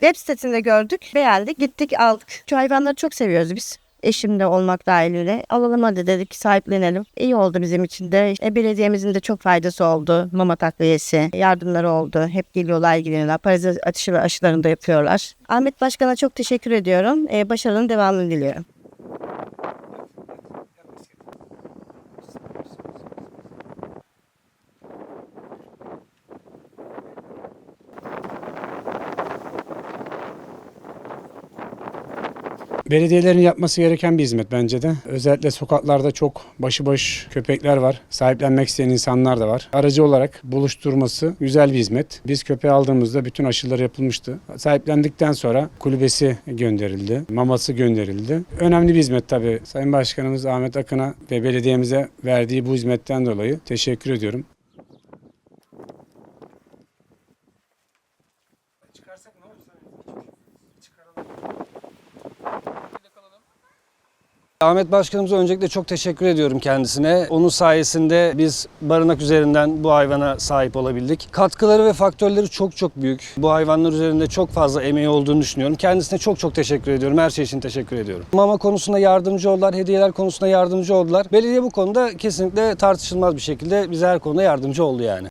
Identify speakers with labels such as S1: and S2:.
S1: Web sitesinde gördük, beğendik, gittik aldık. Şu hayvanları çok seviyoruz biz. Eşimle olmak dahiliyle. Alalım hadi dedik sahiplenelim. İyi oldu bizim için de. E, belediyemizin de çok faydası oldu. Mama takviyesi, yardımları oldu. Hep geliyorlar ilgileniyorlar. Parazit atışı ve aşılarını da yapıyorlar. Ahmet Başkan'a çok teşekkür ediyorum. E, başarının devamını diliyorum.
S2: Belediyelerin yapması gereken bir hizmet bence de. Özellikle sokaklarda çok başıboş köpekler var. Sahiplenmek isteyen insanlar da var. Aracı olarak buluşturması güzel bir hizmet. Biz köpeği aldığımızda bütün aşıları yapılmıştı. Sahiplendikten sonra kulübesi gönderildi. Maması gönderildi. Önemli bir hizmet tabii. Sayın Başkanımız Ahmet Akın'a ve belediyemize verdiği bu hizmetten dolayı teşekkür ediyorum.
S3: Ahmet Başkanımıza öncelikle çok teşekkür ediyorum kendisine. Onun sayesinde biz barınak üzerinden bu hayvana sahip olabildik. Katkıları ve faktörleri çok çok büyük. Bu hayvanlar üzerinde çok fazla emeği olduğunu düşünüyorum. Kendisine çok çok teşekkür ediyorum. Her şey için teşekkür ediyorum. Mama konusunda yardımcı oldular, hediyeler konusunda yardımcı oldular. Belediye bu konuda kesinlikle tartışılmaz bir şekilde bize her konuda yardımcı oldu yani.